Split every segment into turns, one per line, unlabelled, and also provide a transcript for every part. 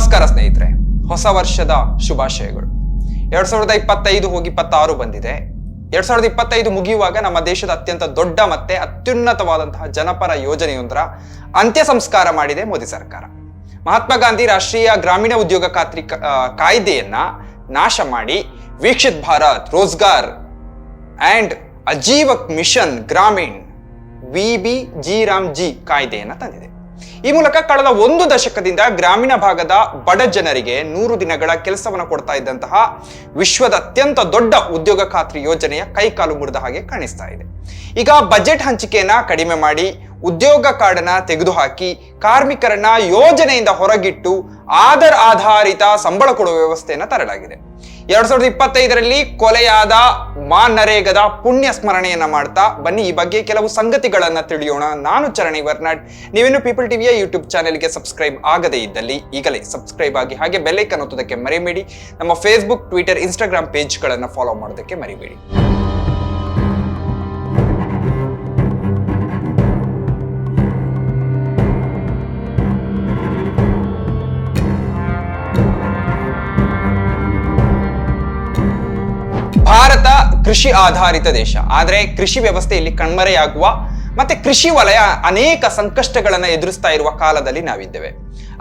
ನಮಸ್ಕಾರ ಸ್ನೇಹಿತರೆ ಹೊಸ ವರ್ಷದ ಶುಭಾಶಯಗಳು ಎರಡ್ ಸಾವಿರದ ಇಪ್ಪತ್ತೈದು ಹೋಗಿ ಇಪ್ಪತ್ತಾರು ಬಂದಿದೆ ಎರಡ್ ಸಾವಿರದ ಇಪ್ಪತ್ತೈದು ಮುಗಿಯುವಾಗ ನಮ್ಮ ದೇಶದ ಅತ್ಯಂತ ದೊಡ್ಡ ಮತ್ತೆ ಅತ್ಯುನ್ನತವಾದಂತಹ ಜನಪರ ಯೋಜನೆಯೊಂದರ ಅಂತ್ಯ ಸಂಸ್ಕಾರ ಮಾಡಿದೆ ಮೋದಿ ಸರ್ಕಾರ ಮಹಾತ್ಮ ಗಾಂಧಿ ರಾಷ್ಟ್ರೀಯ ಗ್ರಾಮೀಣ ಉದ್ಯೋಗ ಖಾತ್ರಿ ಕಾಯ್ದೆಯನ್ನ ನಾಶ ಮಾಡಿ Viksit Bharat Rozgar and Ajeevika mission Gramin V B G Ram G ಕಾಯ್ದೆಯನ್ನ ತಂದಿದೆ ಈ ಮೂಲಕ ಕಳೆದ ಒಂದು ದಶಕದಿಂದ ಗ್ರಾಮೀಣ ಭಾಗದ ಬಡ ಜನರಿಗೆ ನೂರು ದಿನಗಳ ಕೆಲಸವನ್ನು ಕೊಡ್ತಾ ಇದ್ದಂತಹ ವಿಶ್ವದ ಅತ್ಯಂತ ದೊಡ್ಡ ಉದ್ಯೋಗ ಖಾತ್ರಿ ಯೋಜನೆಯ ಕೈಕಾಲು ಮುರಿದ ಹಾಗೆ ಕಾಣಿಸ್ತಾ ಇದೆ ಈಗ ಬಜೆಟ್ ಹಂಚಿಕೆಯನ್ನ ಕಡಿಮೆ ಮಾಡಿ ಉದ್ಯೋಗ ಕಾರ್ಡನ್ನ ತೆಗೆದುಹಾಕಿ ಕಾರ್ಮಿಕರನ್ನ ಯೋಜನೆಯಿಂದ ಹೊರಗಿಟ್ಟು ಆಧಾರ್ ಆಧಾರಿತ ಸಂಬಳ ಕೊಡುವ ವ್ಯವಸ್ಥೆಯನ್ನು ತರಲಾಗಿದೆ ಎರಡ್ ಸಾವಿರದ ಇಪ್ಪತ್ತೈದರಲ್ಲಿ ಕೊಲೆಯಾದ ಮಾ ನರೇಗದ ಪುಣ್ಯ ಸ್ಮರಣೆಯನ್ನ ಮಾಡ್ತಾ ಬನ್ನಿ ಈ ಬಗ್ಗೆ ಕೆಲವು ಸಂಗತಿಗಳನ್ನ ತಿಳಿಯೋಣ ನಾನು ಚರಣಿ ವರ್ನಾಡ್ ನೀವೇನು ಪೀಪಲ್ ಟಿವಿಯ ಯೂಟ್ಯೂಬ್ ಚಾನೆಲ್ಗೆ ಸಬ್ಸ್ಕ್ರೈಬ್ ಆಗದೇ ಇದ್ದಲ್ಲಿ ಈಗಲೇ ಸಬ್ಸ್ಕ್ರೈಬ್ ಆಗಿ ಹಾಗೆ ಬೆಲ್ಲೈಕನ್ ಒತ್ತೋದಕ್ಕೆ ಮರೆಯಬೇಡಿ ನಮ್ಮ ಫೇಸ್ಬುಕ್ ಟ್ವಿಟರ್ ಇನ್ಸ್ಟಾಗ್ರಾಮ್ ಪೇಜ್ಗಳನ್ನು ಫಾಲೋ ಮಾಡೋದಕ್ಕೆ ಮರಿಬೇಡಿ ಭಾರತ ಕೃಷಿ ಆಧಾರಿತ ದೇಶ ಆದರೆ ಕೃಷಿ ವ್ಯವಸ್ಥೆಯಲ್ಲಿ ಕಣ್ಮರೆಯಾಗುವ ಮತ್ತೆ ಕೃಷಿ ವಲಯ ಅನೇಕ ಸಂಕಷ್ಟಗಳನ್ನು ಎದುರಿಸ್ತಾ ಇರುವ ಕಾಲದಲ್ಲಿ ನಾವಿದ್ದೇವೆ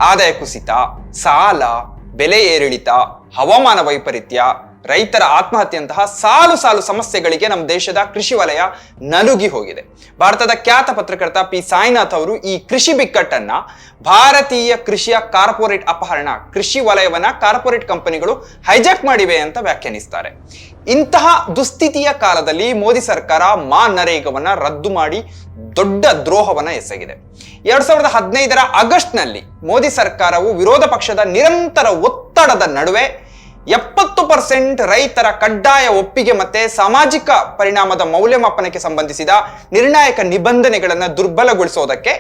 ಆದಾಯ ಕುಸಿತ ಸಾಲ ಬೆಲೆ ಏರಿಳಿತ ಹವಾಮಾನ ವೈಪರೀತ್ಯ ರೈತರ ಆತ್ಮಹತ್ಯೆಯಂತಹ ಸಾಲು ಸಾಲು ಸಮಸ್ಯೆಗಳಿಗೆ ನಮ್ಮ ದೇಶದ ಕೃಷಿ ವಲಯ ನಲುಗಿ ಹೋಗಿದೆ ಭಾರತದ ಖ್ಯಾತ ಪತ್ರಕರ್ತ ಪಿ ಸಾಯಿನಾಥ್ ಅವರು ಈ ಕೃಷಿ ಬಿಕ್ಕಟ್ಟನ್ನ ಭಾರತೀಯ ಕೃಷಿಯ ಕಾರ್ಪೊರೇಟ್ ಅಪಹರಣ ಕೃಷಿ ವಲಯವನ್ನ ಕಾರ್ಪೊರೇಟ್ ಕಂಪನಿಗಳು ಹೈಜಾಕ್ ಮಾಡಿವೆ ಅಂತ ವ್ಯಾಖ್ಯಾನಿಸ್ತಾರೆ ಇಂತಹ ದುಸ್ಥಿತಿಯ ಕಾಲದಲ್ಲಿ ಮೋದಿ ಸರ್ಕಾರ ಮಾ ನರೇಗವನ್ನ ರದ್ದು ಮಾಡಿ ದೊಡ್ಡ ದ್ರೋಹವನ್ನ ಎಸಗಿದೆ ಎರಡ್ ಸಾವಿರದ ಹದಿನೈದರ ಆಗಸ್ಟ್ ನಲ್ಲಿ ಮೋದಿ ಸರ್ಕಾರವು ವಿರೋಧ ಪಕ್ಷದ ನಿರಂತರ ಒತ್ತಡದ ನಡುವೆ ಎಪ್ಪತ್ತು ಪರ್ಸೆಂಟ್ ರೈತರ ಕಡ್ಡಾಯ ಒಪ್ಪಿಗೆ ಮತ್ತೆ ಸಾಮಾಜಿಕ ಪರಿಣಾಮದ ಮೌಲ್ಯಮಾಪನಕ್ಕೆ ಸಂಬಂಧಿಸಿದ ನಿರ್ಣಾಯಕ ನಿಬಂಧನೆಗಳನ್ನು ದುರ್ಬಲಗೊಳಿಸೋದಕ್ಕೆ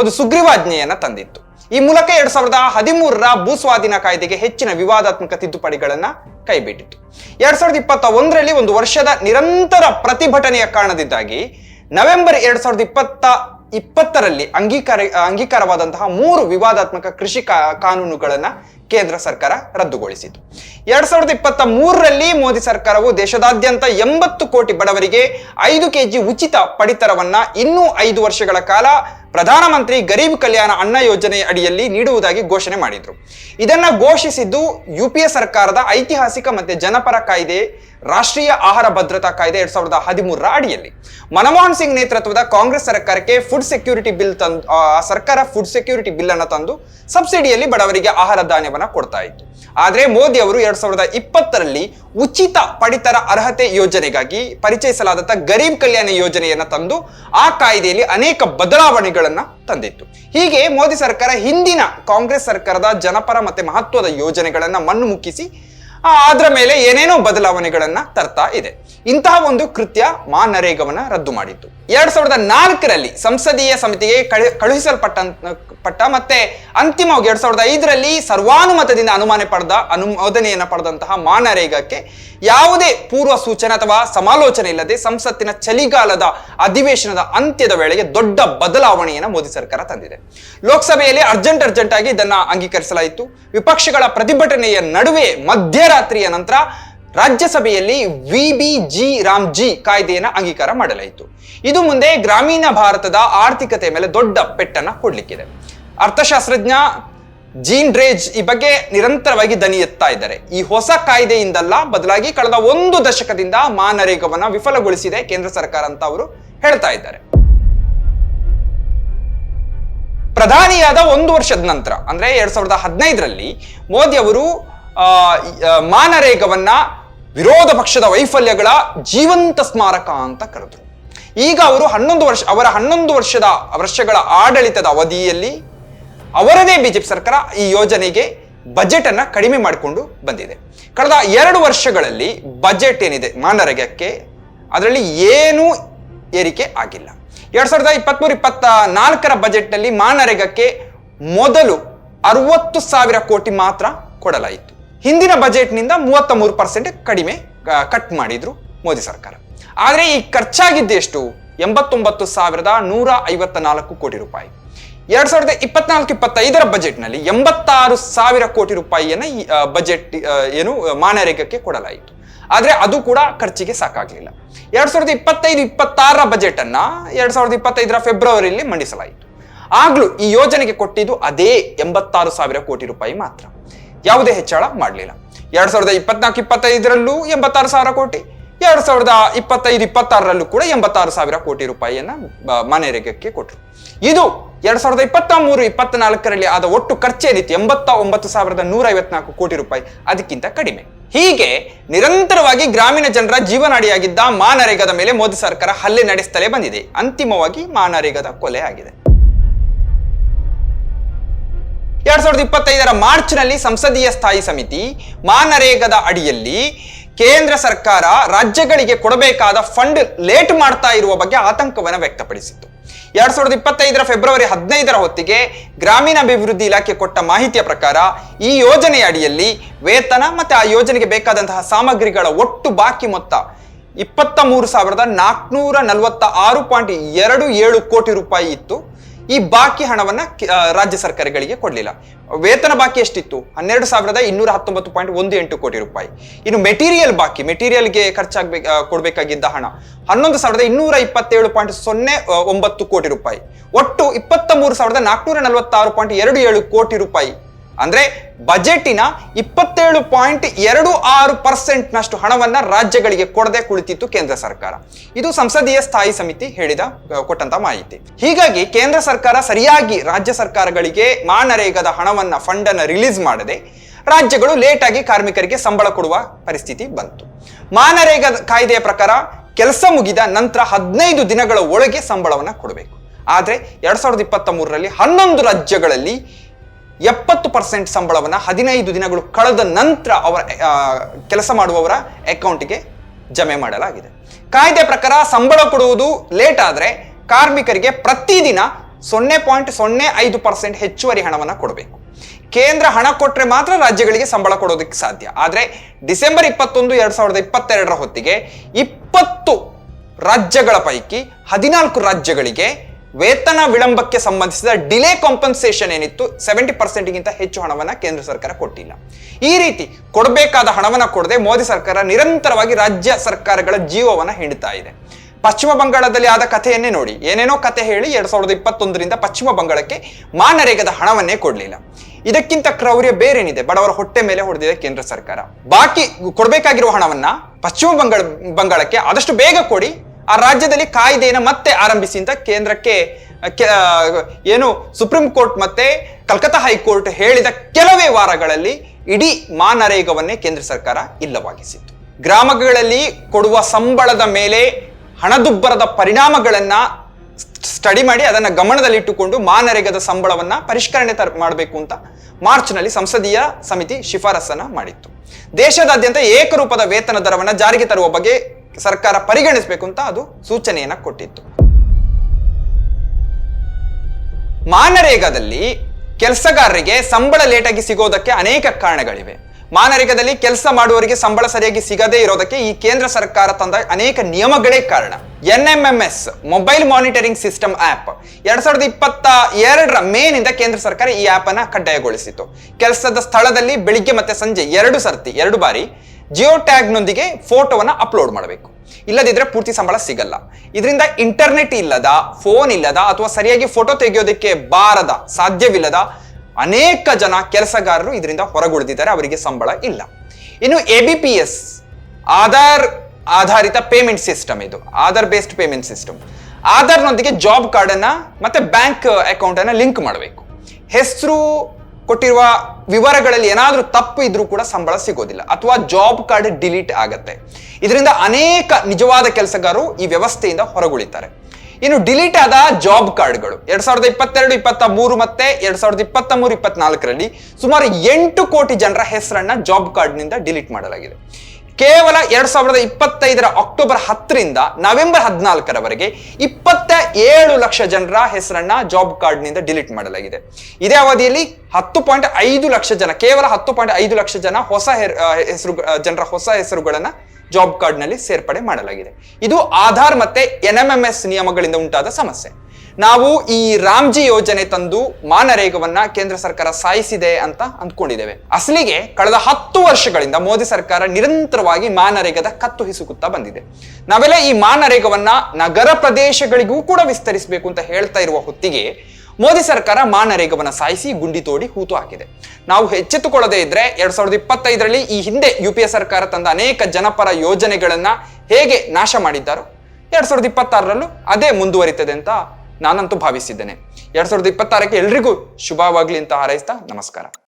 ಒಂದು ಸುಗ್ರೀವಾಜ್ಞೆಯನ್ನು ತಂದಿತ್ತು ಈ ಮೂಲಕ ಎರಡ್ ಸಾವಿರದ ಹದಿಮೂರರ ಸ್ವಾಧೀನ ಕಾಯ್ದೆಗೆ ಹೆಚ್ಚಿನ ವಿವಾದಾತ್ಮಕ ತಿದ್ದುಪಡಿಗಳನ್ನ ಕೈಬಿಟ್ಟಿತ್ತು ಎರಡ್ ಸಾವಿರದ ಇಪ್ಪತ್ತ ಒಂದರಲ್ಲಿ ಒಂದು ವರ್ಷದ ನಿರಂತರ ಪ್ರತಿಭಟನೆಯ ಕಾರಣದಿಂದಾಗಿ ನವೆಂಬರ್ ಎರಡ್ ಸಾವಿರದ ಇಪ್ಪತ್ತ ಇಪ್ಪತ್ತರಲ್ಲಿ ಅಂಗೀಕಾರ ಅಂಗೀಕಾರವಾದಂತಹ ಮೂರು ವಿವಾದಾತ್ಮಕ ಕೃಷಿ ಕಾನೂನುಗಳನ್ನು ಕೇಂದ್ರ ಸರ್ಕಾರ ರದ್ದುಗೊಳಿಸಿತು ಎರಡ್ ಸಾವಿರದ ಇಪ್ಪತ್ತ ಮೂರರಲ್ಲಿ ಮೋದಿ ಸರ್ಕಾರವು ದೇಶದಾದ್ಯಂತ ಎಂಬತ್ತು ಕೋಟಿ ಬಡವರಿಗೆ ಐದು ಕೆಜಿ ಉಚಿತ ಪಡಿತರವನ್ನ ಇನ್ನೂ ಐದು ವರ್ಷಗಳ ಕಾಲ ಪ್ರಧಾನಮಂತ್ರಿ ಗರೀಬ್ ಕಲ್ಯಾಣ ಅನ್ನ ಯೋಜನೆ ಅಡಿಯಲ್ಲಿ ನೀಡುವುದಾಗಿ ಘೋಷಣೆ ಮಾಡಿದ್ರು ಇದನ್ನ ಘೋಷಿಸಿದ್ದು ಯು ಸರ್ಕಾರದ ಐತಿಹಾಸಿಕ ಮತ್ತೆ ಜನಪರ ಕಾಯ್ದೆ ರಾಷ್ಟ್ರೀಯ ಆಹಾರ ಭದ್ರತಾ ಕಾಯ್ದೆ ಎರಡ್ ಸಾವಿರದ ಹದಿಮೂರರ ಅಡಿಯಲ್ಲಿ ಮನಮೋಹನ್ ಸಿಂಗ್ ನೇತೃತ್ವದ ಕಾಂಗ್ರೆಸ್ ಸರ್ಕಾರಕ್ಕೆ ಫುಡ್ ಸೆಕ್ಯೂರಿಟಿ ಬಿಲ್ ತಂದು ಸರ್ಕಾರ ಫುಡ್ ಸೆಕ್ಯೂರಿಟಿ ಬಿಲ್ ಅನ್ನು ತಂದು ಸಬ್ಸಿಡಿಯಲ್ಲಿ ಬಡವರಿಗೆ ಆಹಾರ ಧಾನ್ಯವನ್ನು ಕೊಡ್ತಾ ಇತ್ತು ಆದ್ರೆ ಮೋದಿ ಅವರು ಎರಡ್ ಸಾವಿರದ ಇಪ್ಪತ್ತರಲ್ಲಿ ಉಚಿತ ಪಡಿತರ ಅರ್ಹತೆ ಯೋಜನೆಗಾಗಿ ಪರಿಚಯಿಸಲಾದಂತಹ ಗರೀಬ್ ಕಲ್ಯಾಣ ಯೋಜನೆಯನ್ನ ತಂದು ಆ ಕಾಯ್ದೆಯಲ್ಲಿ ಅನೇಕ ಬದಲಾವಣೆಗಳನ್ನ ತಂದಿತ್ತು ಹೀಗೆ ಮೋದಿ ಸರ್ಕಾರ ಹಿಂದಿನ ಕಾಂಗ್ರೆಸ್ ಸರ್ಕಾರದ ಜನಪರ ಮತ್ತೆ ಮಹತ್ವದ ಯೋಜನೆಗಳನ್ನ ಮಣ್ಣು ಮುಕ್ಕಿಸಿ ಅದರ ಮೇಲೆ ಏನೇನೋ ಬದಲಾವಣೆಗಳನ್ನ ತರ್ತಾ ಇದೆ ಇಂತಹ ಒಂದು ಕೃತ್ಯ ಮಾ ರದ್ದು ಮಾಡಿತ್ತು ಎರಡ್ ಸಾವಿರದ ನಾಲ್ಕರಲ್ಲಿ ಸಂಸದೀಯ ಸಮಿತಿಗೆ ಕಳುಹಿಸಲ್ಪಟ್ಟ ಪಟ್ಟ ಮತ್ತೆ ಅಂತಿಮವಾಗಿ ಎರಡ್ ಸಾವಿರದ ಐದರಲ್ಲಿ ಸರ್ವಾನುಮತದಿಂದ ಅನುಮಾನ ಪಡೆದ ಅನುಮೋದನೆಯನ್ನು ಪಡೆದಂತಹ ಮಾನರೇಗಕ್ಕೆ ಯಾವುದೇ ಪೂರ್ವ ಸೂಚನೆ ಅಥವಾ ಸಮಾಲೋಚನೆ ಇಲ್ಲದೆ ಸಂಸತ್ತಿನ ಚಳಿಗಾಲದ ಅಧಿವೇಶನದ ಅಂತ್ಯದ ವೇಳೆಗೆ ದೊಡ್ಡ ಬದಲಾವಣೆಯನ್ನು ಮೋದಿ ಸರ್ಕಾರ ತಂದಿದೆ ಲೋಕಸಭೆಯಲ್ಲಿ ಅರ್ಜೆಂಟ್ ಅರ್ಜೆಂಟ್ ಆಗಿ ಇದನ್ನ ಅಂಗೀಕರಿಸಲಾಯಿತು ವಿಪಕ್ಷಗಳ ಪ್ರತಿಭಟನೆಯ ನಡುವೆ ಮಧ್ಯರಾತ್ರಿಯ ನಂತರ ರಾಜ್ಯಸಭೆಯಲ್ಲಿ V B G Ram G ಕಾಯ್ದೆಯನ್ನು ಅಂಗೀಕಾರ ಮಾಡಲಾಯಿತು ಇದು ಮುಂದೆ ಗ್ರಾಮೀಣ ಭಾರತದ ಆರ್ಥಿಕತೆ ಮೇಲೆ ದೊಡ್ಡ ಪೆಟ್ಟನ್ನು ಕೊಡ್ಲಿಕ್ಕಿದೆ ಅರ್ಥಶಾಸ್ತ್ರಜ್ಞ ಜೀನ್ ರೇಜ್ ಈ ಬಗ್ಗೆ ನಿರಂತರವಾಗಿ ದನಿ ಎತ್ತಾ ಇದ್ದಾರೆ ಈ ಹೊಸ ಕಾಯ್ದೆಯಿಂದಲ್ಲ ಬದಲಾಗಿ ಕಳೆದ ಒಂದು ದಶಕದಿಂದ ಮಾನರೇಗವನ್ನ ವಿಫಲಗೊಳಿಸಿದೆ ಕೇಂದ್ರ ಸರ್ಕಾರ ಅಂತ ಅವರು ಹೇಳ್ತಾ ಇದ್ದಾರೆ ಪ್ರಧಾನಿಯಾದ ಒಂದು ವರ್ಷದ ನಂತರ ಅಂದ್ರೆ ಎರಡ್ ಸಾವಿರದ ಹದಿನೈದರಲ್ಲಿ ಮೋದಿ ಅವರು ಮಾನರೇಗವನ್ನ ವಿರೋಧ ಪಕ್ಷದ ವೈಫಲ್ಯಗಳ ಜೀವಂತ ಸ್ಮಾರಕ ಅಂತ ಕರೆದರು ಈಗ ಅವರು ಹನ್ನೊಂದು ವರ್ಷ ಅವರ ಹನ್ನೊಂದು ವರ್ಷದ ವರ್ಷಗಳ ಆಡಳಿತದ ಅವಧಿಯಲ್ಲಿ ಅವರದೇ ಬಿಜೆಪಿ ಸರ್ಕಾರ ಈ ಯೋಜನೆಗೆ ಬಜೆಟ್ ಅನ್ನ ಕಡಿಮೆ ಮಾಡಿಕೊಂಡು ಬಂದಿದೆ ಕಳೆದ ಎರಡು ವರ್ಷಗಳಲ್ಲಿ ಬಜೆಟ್ ಏನಿದೆ ಮಾನರೇಗಕ್ಕೆ ಅದರಲ್ಲಿ ಏನೂ ಏರಿಕೆ ಆಗಿಲ್ಲ ಎರಡ್ ಸಾವಿರದ ಇಪ್ಪತ್ಮೂರು ಇಪ್ಪತ್ತ ನಾಲ್ಕರ ಬಜೆಟ್ನಲ್ಲಿ ಮಾನರೇಗಕ್ಕೆ ಮೊದಲು ಅರವತ್ತು ಸಾವಿರ ಕೋಟಿ ಮಾತ್ರ ಕೊಡಲಾಯಿತು ಹಿಂದಿನ ಬಜೆಟ್ನಿಂದ ಮೂವತ್ತ ಮೂರು ಪರ್ಸೆಂಟ್ ಕಡಿಮೆ ಕಟ್ ಮಾಡಿದ್ರು ಮೋದಿ ಸರ್ಕಾರ ಆದರೆ ಈ ಖರ್ಚಾಗಿದ್ದೆಷ್ಟು ಎಂಬತ್ತೊಂಬತ್ತು ಸಾವಿರದ ನೂರ ಐವತ್ತ ನಾಲ್ಕು ಕೋಟಿ ರೂಪಾಯಿ ಎರಡ್ ಸಾವಿರದ ಇಪ್ಪತ್ನಾಲ್ಕು ಇಪ್ಪತ್ತೈದರ ಬಜೆಟ್ನಲ್ಲಿ ಎಂಬತ್ತಾರು ಸಾವಿರ ಕೋಟಿ ರೂಪಾಯಿಯನ್ನು ಈ ಬಜೆಟ್ ಏನು ಮಾನರೇಗಕ್ಕೆ ಕೊಡಲಾಯಿತು ಆದರೆ ಅದು ಕೂಡ ಖರ್ಚಿಗೆ ಸಾಕಾಗಲಿಲ್ಲ ಎರಡ್ ಸಾವಿರದ ಇಪ್ಪತ್ತೈದು ಇಪ್ಪತ್ತಾರರ ಬಜೆಟ್ ಅನ್ನ ಎರಡ್ ಸಾವಿರದ ಇಪ್ಪತ್ತೈದರ ಫೆಬ್ರವರಿಯಲ್ಲಿ ಮಂಡಿಸಲಾಯಿತು ಆಗ್ಲೂ ಈ ಯೋಜನೆಗೆ ಕೊಟ್ಟಿದ್ದು ಅದೇ ಎಂಬತ್ತಾರು ಸಾವಿರ ಕೋಟಿ ರೂಪಾಯಿ ಮಾತ್ರ ಯಾವುದೇ ಹೆಚ್ಚಳ ಮಾಡಲಿಲ್ಲ ಎರಡ್ ಸಾವಿರದ ಇಪ್ಪತ್ನಾಲ್ಕು ಇಪ್ಪತ್ತೈದರಲ್ಲೂ ಎಂಬತ್ತಾರು ಸಾವಿರ ಕೋಟಿ ಎರಡ್ ಸಾವಿರದ ಇಪ್ಪತ್ತೈದು ಇಪ್ಪತ್ತಾರರಲ್ಲೂ ಕೂಡ ಎಂಬತ್ತಾರು ಸಾವಿರ ಕೋಟಿ ರೂಪಾಯಿಯನ್ನ ಮನೆರೇಗಕ್ಕೆ ಕೊಟ್ಟರು ಇದು ಎರಡ್ ಸಾವಿರದ ಇಪ್ಪತ್ತ ಮೂರು ಇಪ್ಪತ್ನಾಲ್ಕರಲ್ಲಿ ಆದ ಒಟ್ಟು ಖರ್ಚೆ ಖರ್ಚೇನಿತ್ತು ಎಂಬತ್ತ ಒಂಬತ್ತು ಸಾವಿರದ ನೂರ ಐವತ್ನಾಲ್ಕು ಕೋಟಿ ರೂಪಾಯಿ ಅದಕ್ಕಿಂತ ಕಡಿಮೆ ಹೀಗೆ ನಿರಂತರವಾಗಿ ಗ್ರಾಮೀಣ ಜನರ ಜೀವನಾಡಿಯಾಗಿದ್ದ ಮಾನರೇಗದ ಮೇಲೆ ಮೋದಿ ಸರ್ಕಾರ ಹಲ್ಲೆ ನಡೆಸುತ್ತಲೇ ಬಂದಿದೆ ಅಂತಿಮವಾಗಿ ಮಾನರೇಗದ ಕೊಲೆ ಆಗಿದೆ ಎರಡ್ ಸಾವಿರದ ಇಪ್ಪತ್ತೈದರ ಮಾರ್ಚ್ನಲ್ಲಿ ಸಂಸದೀಯ ಸ್ಥಾಯಿ ಸಮಿತಿ ಮಾನರೇಗದ ಅಡಿಯಲ್ಲಿ ಕೇಂದ್ರ ಸರ್ಕಾರ ರಾಜ್ಯಗಳಿಗೆ ಕೊಡಬೇಕಾದ ಫಂಡ್ ಲೇಟ್ ಮಾಡ್ತಾ ಇರುವ ಬಗ್ಗೆ ಆತಂಕವನ್ನು ವ್ಯಕ್ತಪಡಿಸಿತ್ತು ಎರಡ್ ಸಾವಿರದ ಇಪ್ಪತ್ತೈದರ ಫೆಬ್ರವರಿ ಹದಿನೈದರ ಹೊತ್ತಿಗೆ ಗ್ರಾಮೀಣಾಭಿವೃದ್ಧಿ ಇಲಾಖೆ ಕೊಟ್ಟ ಮಾಹಿತಿಯ ಪ್ರಕಾರ ಈ ಯೋಜನೆಯ ಅಡಿಯಲ್ಲಿ ವೇತನ ಮತ್ತು ಆ ಯೋಜನೆಗೆ ಬೇಕಾದಂತಹ ಸಾಮಗ್ರಿಗಳ ಒಟ್ಟು ಬಾಕಿ ಮೊತ್ತ ಇಪ್ಪತ್ತ ಮೂರು ಸಾವಿರದ ನಾಲ್ಕುನೂರ ನಲವತ್ತ ಆರು ಪಾಯಿಂಟ್ ಎರಡು ಏಳು ಕೋಟಿ ರೂಪಾಯಿ ಇತ್ತು ಈ ಬಾಕಿ ಹಣವನ್ನ ರಾಜ್ಯ ಸರ್ಕಾರಗಳಿಗೆ ಕೊಡಲಿಲ್ಲ ವೇತನ ಬಾಕಿ ಎಷ್ಟಿತ್ತು ಹನ್ನೆರಡು ಸಾವಿರದ ಇನ್ನೂರ ಹತ್ತೊಂಬತ್ತು ಪಾಯಿಂಟ್ ಒಂದು ಎಂಟು ಕೋಟಿ ರೂಪಾಯಿ ಇನ್ನು ಮೆಟೀರಿಯಲ್ ಬಾಕಿ ಮೆಟೀರಿಯಲ್ಗೆ ಖರ್ಚಾಗಬೇಕು ಕೊಡಬೇಕಾಗಿದ್ದ ಹಣ ಹನ್ನೊಂದು ಸಾವಿರದ ಇನ್ನೂರ ಇಪ್ಪತ್ತೇಳು ಪಾಯಿಂಟ್ ಸೊನ್ನೆ ಒಂಬತ್ತು ಕೋಟಿ ರೂಪಾಯಿ ಒಟ್ಟು ಇಪ್ಪತ್ತ ಮೂರು ಸಾವಿರದ ನಾಲ್ಕುನೂರ ನಲವತ್ತಾರು ಪಾಯಿಂಟ್ ಎರಡು ಏಳು ಕೋಟಿ ರೂಪಾಯಿ ಅಂದ್ರೆ ಬಜೆಟಿನ ಇಪ್ಪತ್ತೇಳು ಪಾಯಿಂಟ್ ಎರಡು ಆರು ಪರ್ಸೆಂಟ್ ನಷ್ಟು ಹಣವನ್ನ ರಾಜ್ಯಗಳಿಗೆ ಕೊಡದೆ ಕುಳಿತಿತ್ತು ಕೇಂದ್ರ ಸರ್ಕಾರ ಇದು ಸಂಸದೀಯ ಸ್ಥಾಯಿ ಸಮಿತಿ ಹೇಳಿದ ಕೊಟ್ಟಂತ ಮಾಹಿತಿ ಹೀಗಾಗಿ ಕೇಂದ್ರ ಸರ್ಕಾರ ಸರಿಯಾಗಿ ರಾಜ್ಯ ಸರ್ಕಾರಗಳಿಗೆ ಮಾನರೇಗದ ಹಣವನ್ನ ಫಂಡ್ ಅನ್ನ ರಿಲೀಸ್ ಮಾಡದೆ ರಾಜ್ಯಗಳು ಲೇಟಾಗಿ ಕಾರ್ಮಿಕರಿಗೆ ಸಂಬಳ ಕೊಡುವ ಪರಿಸ್ಥಿತಿ ಬಂತು ಮಾನರೇಗ ಕಾಯ್ದೆಯ ಪ್ರಕಾರ ಕೆಲಸ ಮುಗಿದ ನಂತರ ಹದಿನೈದು ದಿನಗಳ ಒಳಗೆ ಸಂಬಳವನ್ನು ಕೊಡಬೇಕು ಆದರೆ ಎರಡ್ ಸಾವಿರದ ಇಪ್ಪತ್ತ ಮೂರರಲ್ಲಿ ಹನ್ನೊಂದು ರಾಜ್ಯಗಳಲ್ಲಿ ಎಪ್ಪತ್ತು ಪರ್ಸೆಂಟ್ ಸಂಬಳವನ್ನು ಹದಿನೈದು ದಿನಗಳು ಕಳೆದ ನಂತರ ಅವರ ಕೆಲಸ ಮಾಡುವವರ ಅಕೌಂಟ್ಗೆ ಜಮೆ ಮಾಡಲಾಗಿದೆ ಕಾಯ್ದೆ ಪ್ರಕಾರ ಸಂಬಳ ಕೊಡುವುದು ಲೇಟ್ ಆದರೆ ಕಾರ್ಮಿಕರಿಗೆ ಪ್ರತಿದಿನ ಸೊನ್ನೆ ಪಾಯಿಂಟ್ ಸೊನ್ನೆ ಐದು ಪರ್ಸೆಂಟ್ ಹೆಚ್ಚುವರಿ ಹಣವನ್ನು ಕೊಡಬೇಕು ಕೇಂದ್ರ ಹಣ ಕೊಟ್ಟರೆ ಮಾತ್ರ ರಾಜ್ಯಗಳಿಗೆ ಸಂಬಳ ಕೊಡೋದಕ್ಕೆ ಸಾಧ್ಯ ಆದರೆ ಡಿಸೆಂಬರ್ ಇಪ್ಪತ್ತೊಂದು ಎರಡು ಸಾವಿರದ ಇಪ್ಪತ್ತೆರಡರ ಹೊತ್ತಿಗೆ ಇಪ್ಪತ್ತು ರಾಜ್ಯಗಳ ಪೈಕಿ ಹದಿನಾಲ್ಕು ರಾಜ್ಯಗಳಿಗೆ ವೇತನ ವಿಳಂಬಕ್ಕೆ ಸಂಬಂಧಿಸಿದ ಡಿಲೇ ಕಾಂಪನ್ಸೇಷನ್ ಏನಿತ್ತು ಸೆವೆಂಟಿ ಪರ್ಸೆಂಟ್ಗಿಂತ ಹೆಚ್ಚು ಹಣವನ್ನು ಕೇಂದ್ರ ಸರ್ಕಾರ ಕೊಟ್ಟಿಲ್ಲ ಈ ರೀತಿ ಕೊಡಬೇಕಾದ ಹಣವನ್ನು ಕೊಡದೆ ಮೋದಿ ಸರ್ಕಾರ ನಿರಂತರವಾಗಿ ರಾಜ್ಯ ಸರ್ಕಾರಗಳ ಜೀವವನ್ನು ಹಿಡಿತಾ ಇದೆ ಪಶ್ಚಿಮ ಬಂಗಾಳದಲ್ಲಿ ಆದ ಕಥೆಯನ್ನೇ ನೋಡಿ ಏನೇನೋ ಕಥೆ ಹೇಳಿ ಎರಡ್ ಸಾವಿರದ ಇಪ್ಪತ್ತೊಂದರಿಂದ ಪಶ್ಚಿಮ ಬಂಗಾಳಕ್ಕೆ ಮಾನರೇಗದ ಹಣವನ್ನೇ ಕೊಡಲಿಲ್ಲ ಇದಕ್ಕಿಂತ ಕ್ರೌರ್ಯ ಬೇರೇನಿದೆ ಬಡವರ ಹೊಟ್ಟೆ ಮೇಲೆ ಹೊಡೆದಿದೆ ಕೇಂದ್ರ ಸರ್ಕಾರ ಬಾಕಿ ಕೊಡಬೇಕಾಗಿರುವ ಹಣವನ್ನ ಪಶ್ಚಿಮ ಬಂಗಾಳ ಬಂಗಾಳಕ್ಕೆ ಆದಷ್ಟು ಬೇಗ ಕೊಡಿ ಆ ರಾಜ್ಯದಲ್ಲಿ ಕಾಯ್ದೆಯನ್ನು ಮತ್ತೆ ಆರಂಭಿಸಿ ಅಂತ ಕೇಂದ್ರಕ್ಕೆ ಏನು ಸುಪ್ರೀಂ ಕೋರ್ಟ್ ಮತ್ತೆ ಕಲ್ಕತ್ತಾ ಹೈಕೋರ್ಟ್ ಹೇಳಿದ ಕೆಲವೇ ವಾರಗಳಲ್ಲಿ ಇಡೀ ಮಾನರೇಗವನ್ನೇ ಕೇಂದ್ರ ಸರ್ಕಾರ ಇಲ್ಲವಾಗಿಸಿತ್ತು ಗ್ರಾಮಗಳಲ್ಲಿ ಕೊಡುವ ಸಂಬಳದ ಮೇಲೆ ಹಣದುಬ್ಬರದ ಪರಿಣಾಮಗಳನ್ನ ಸ್ಟಡಿ ಮಾಡಿ ಅದನ್ನು ಗಮನದಲ್ಲಿಟ್ಟುಕೊಂಡು ಮಾನರೇಗದ ಸಂಬಳವನ್ನ ಪರಿಷ್ಕರಣೆ ತರ ಮಾಡಬೇಕು ಅಂತ ಮಾರ್ಚ್ನಲ್ಲಿ ಸಂಸದೀಯ ಸಮಿತಿ ಶಿಫಾರಸನ್ನ ಮಾಡಿತ್ತು ದೇಶದಾದ್ಯಂತ ಏಕರೂಪದ ವೇತನ ದರವನ್ನು ಜಾರಿಗೆ ತರುವ ಬಗ್ಗೆ ಸರ್ಕಾರ ಪರಿಗಣಿಸಬೇಕು ಅಂತ ಅದು ಸೂಚನೆಯನ್ನ ಕೊಟ್ಟಿತ್ತು ಮಾನರೇಗದಲ್ಲಿ ಕೆಲಸಗಾರರಿಗೆ ಸಂಬಳ ಲೇಟಾಗಿ ಸಿಗೋದಕ್ಕೆ ಅನೇಕ ಕಾರಣಗಳಿವೆ ಮಾನರೇಗದಲ್ಲಿ ಕೆಲಸ ಮಾಡುವವರಿಗೆ ಸಂಬಳ ಸರಿಯಾಗಿ ಸಿಗದೇ ಇರೋದಕ್ಕೆ ಈ ಕೇಂದ್ರ ಸರ್ಕಾರ ತಂದ ಅನೇಕ ನಿಯಮಗಳೇ ಕಾರಣ N M M S mobile monitoring system app ಎರಡ್ ಸಾವಿರದ ಇಪ್ಪತ್ತ ಎರಡರ ಮೇನಿಂದ ಕೇಂದ್ರ ಸರ್ಕಾರ ಈ ಆಪ್ ಅನ್ನ ಕಡ್ಡಾಯಗೊಳಿಸಿತು ಕೆಲಸದ ಸ್ಥಳದಲ್ಲಿ ಬೆಳಿಗ್ಗೆ ಮತ್ತೆ ಸಂಜೆ ಎರಡು ಸರ್ತಿ ಎರಡು ಬಾರಿ ಜಿಯೋ ಟ್ಯಾಗ್ನೊಂದಿಗೆ ಫೋಟೋವನ್ನು ಅಪ್ಲೋಡ್ ಮಾಡಬೇಕು ಇಲ್ಲದಿದ್ದರೆ ಪೂರ್ತಿ ಸಂಬಳ ಸಿಗಲ್ಲ ಇದರಿಂದ ಇಂಟರ್ನೆಟ್ ಇಲ್ಲದ ಫೋನ್ ಇಲ್ಲದ ಅಥವಾ ಸರಿಯಾಗಿ ಫೋಟೋ ತೆಗೆಯೋದಕ್ಕೆ ಬಾರದ ಸಾಧ್ಯವಿಲ್ಲದ ಅನೇಕ ಜನ ಕೆಲಸಗಾರರು ಇದರಿಂದ ಹೊರಗುಳಿದಿದ್ದಾರೆ ಅವರಿಗೆ ಸಂಬಳ ಇಲ್ಲ ಇನ್ನು A B P S Aadhaar ಆಧಾರಿತ ಪೇಮೆಂಟ್ ಸಿಸ್ಟಮ್ ಇದು ಆಧಾರ್ ಬೇಸ್ಡ್ ಪೇಮೆಂಟ್ ಸಿಸ್ಟಮ್ ಆಧಾರ್ನೊಂದಿಗೆ ಜಾಬ್ ಕಾರ್ಡನ್ನು ಮತ್ತೆ ಬ್ಯಾಂಕ್ ಅಕೌಂಟನ್ನು ಲಿಂಕ್ ಮಾಡಬೇಕು ಹೆಸರು ಕೊಟ್ಟಿರುವ ವಿವರಗಳಲ್ಲಿ ಏನಾದರೂ ತಪ್ಪು ಇದ್ರೂ ಕೂಡ ಸಂಬಳ ಸಿಗೋದಿಲ್ಲ ಅಥವಾ ಜಾಬ್ ಕಾರ್ಡ್ ಡಿಲೀಟ್ ಆಗತ್ತೆ ಇದರಿಂದ ಅನೇಕ ನಿಜವಾದ ಕೆಲಸಗಾರರು ಈ ವ್ಯವಸ್ಥೆಯಿಂದ ಹೊರಗುಳಿತಾರೆ ಇನ್ನು ಡಿಲೀಟ್ ಆದ ಜಾಬ್ ಕಾರ್ಡ್ಗಳು ಎರಡ್ ಸಾವಿರದ ಇಪ್ಪತ್ತೆರಡು ಇಪ್ಪತ್ತ ಮೂರು ಮತ್ತೆ ಎರಡ್ ಸಾವಿರದ ಇಪ್ಪತ್ತ ಮೂರು ಇಪ್ಪತ್ನಾಲ್ಕರಲ್ಲಿ ಸುಮಾರು ಎಂಟು ಕೋಟಿ ಜನರ ಹೆಸರನ್ನ ಜಾಬ್ ಕಾರ್ಡ್ನಿಂದ ಡಿಲೀಟ್ ಮಾಡಲಾಗಿದೆ ಕೇವಲ ಎರಡ್ ಸಾವಿರದ ಇಪ್ಪತ್ತೈದರ ಅಕ್ಟೋಬರ್ ಹತ್ತರಿಂದ ನವೆಂಬರ್ ಹದಿನಾಲ್ಕರವರೆಗೆ ಇಪ್ಪತ್ತ ಏಳು ಲಕ್ಷ ಜನರ ಹೆಸರನ್ನ ಜಾಬ್ ಕಾರ್ಡ್ ನಿಂದ ಡಿಲೀಟ್ ಮಾಡಲಾಗಿದೆ ಇದೇ ಅವಧಿಯಲ್ಲಿ ಹತ್ತು ಪಾಯಿಂಟ್ ಐದು ಲಕ್ಷ ಜನ ಕೇವಲ ಹತ್ತು ಪಾಯಿಂಟ್ ಐದು ಲಕ್ಷ ಜನ ಹೊಸ ಹೆಸರು ಜನರ ಹೊಸ ಹೆಸರುಗಳನ್ನ ಜಾಬ್ ಕಾರ್ಡ್ ನಲ್ಲಿ ಸೇರ್ಪಡೆ ಮಾಡಲಾಗಿದೆ ಇದು ಆಧಾರ್ ಮತ್ತೆ ಎನ್ ಎಂ ಎಸ್ ನಿಯಮಗಳಿಂದ ಉಂಟಾದ ಸಮಸ್ಯೆ ನಾವು ಈ ರಾಮ್ಜಿ ಯೋಜನೆ ತಂದು ಮಾನರೇಗವನ್ನ ಕೇಂದ್ರ ಸರ್ಕಾರ ಸಾಯಿಸಿದೆ ಅಂತ ಅಂದ್ಕೊಂಡಿದ್ದೇವೆ ಅಸಲಿಗೆ ಕಳೆದ ಹತ್ತು ವರ್ಷಗಳಿಂದ ಮೋದಿ ಸರ್ಕಾರ ನಿರಂತರವಾಗಿ ಮಾನರೇಗದ ಕತ್ತು ಹಿಸುಕುತ್ತಾ ಬಂದಿದೆ ನಾವೆಲ್ಲ ಈ ಮಾನರೇಗವನ್ನ ನಗರ ಪ್ರದೇಶಗಳಿಗೂ ಕೂಡ ವಿಸ್ತರಿಸಬೇಕು ಅಂತ ಹೇಳ್ತಾ ಇರುವ ಹೊತ್ತಿಗೆ ಮೋದಿ ಸರ್ಕಾರ ಮಾನರೇಗವನ್ನು ಸಾಯಿಸಿ ಗುಂಡಿ ತೋಡಿ ಹೂತು ಹಾಕಿದೆ ನಾವು ಹೆಚ್ಚೆತ್ತುಕೊಳ್ಳದೇ ಇದ್ರೆ ಎರಡ್ ಸಾವಿರದ ಇಪ್ಪತ್ತೈದರಲ್ಲಿ ಈ ಹಿಂದೆ ಯು ಪಿ ಎ ಸರ್ಕಾರ ತಂದ ಅನೇಕ ಜನಪರ ಯೋಜನೆಗಳನ್ನ ಹೇಗೆ ನಾಶ ಮಾಡಿದ್ದಾರೋ ಎರಡ್ ಸಾವಿರದ ಇಪ್ಪತ್ತಾರರಲ್ಲೂ ಅದೇ ಮುಂದುವರಿತದೆ ಅಂತ ನಾನಂತೂ ಭಾವಿಸಿದ್ದೇನೆ ಎರಡ್ ಸಾವಿರದ ಇಪ್ಪತ್ತಾರಕ್ಕೆ ಎಲ್ರಿಗೂ ಶುಭವಾಗ್ಲಿ ಅಂತ ಹಾರೈಸ್ತಾ ನಮಸ್ಕಾರ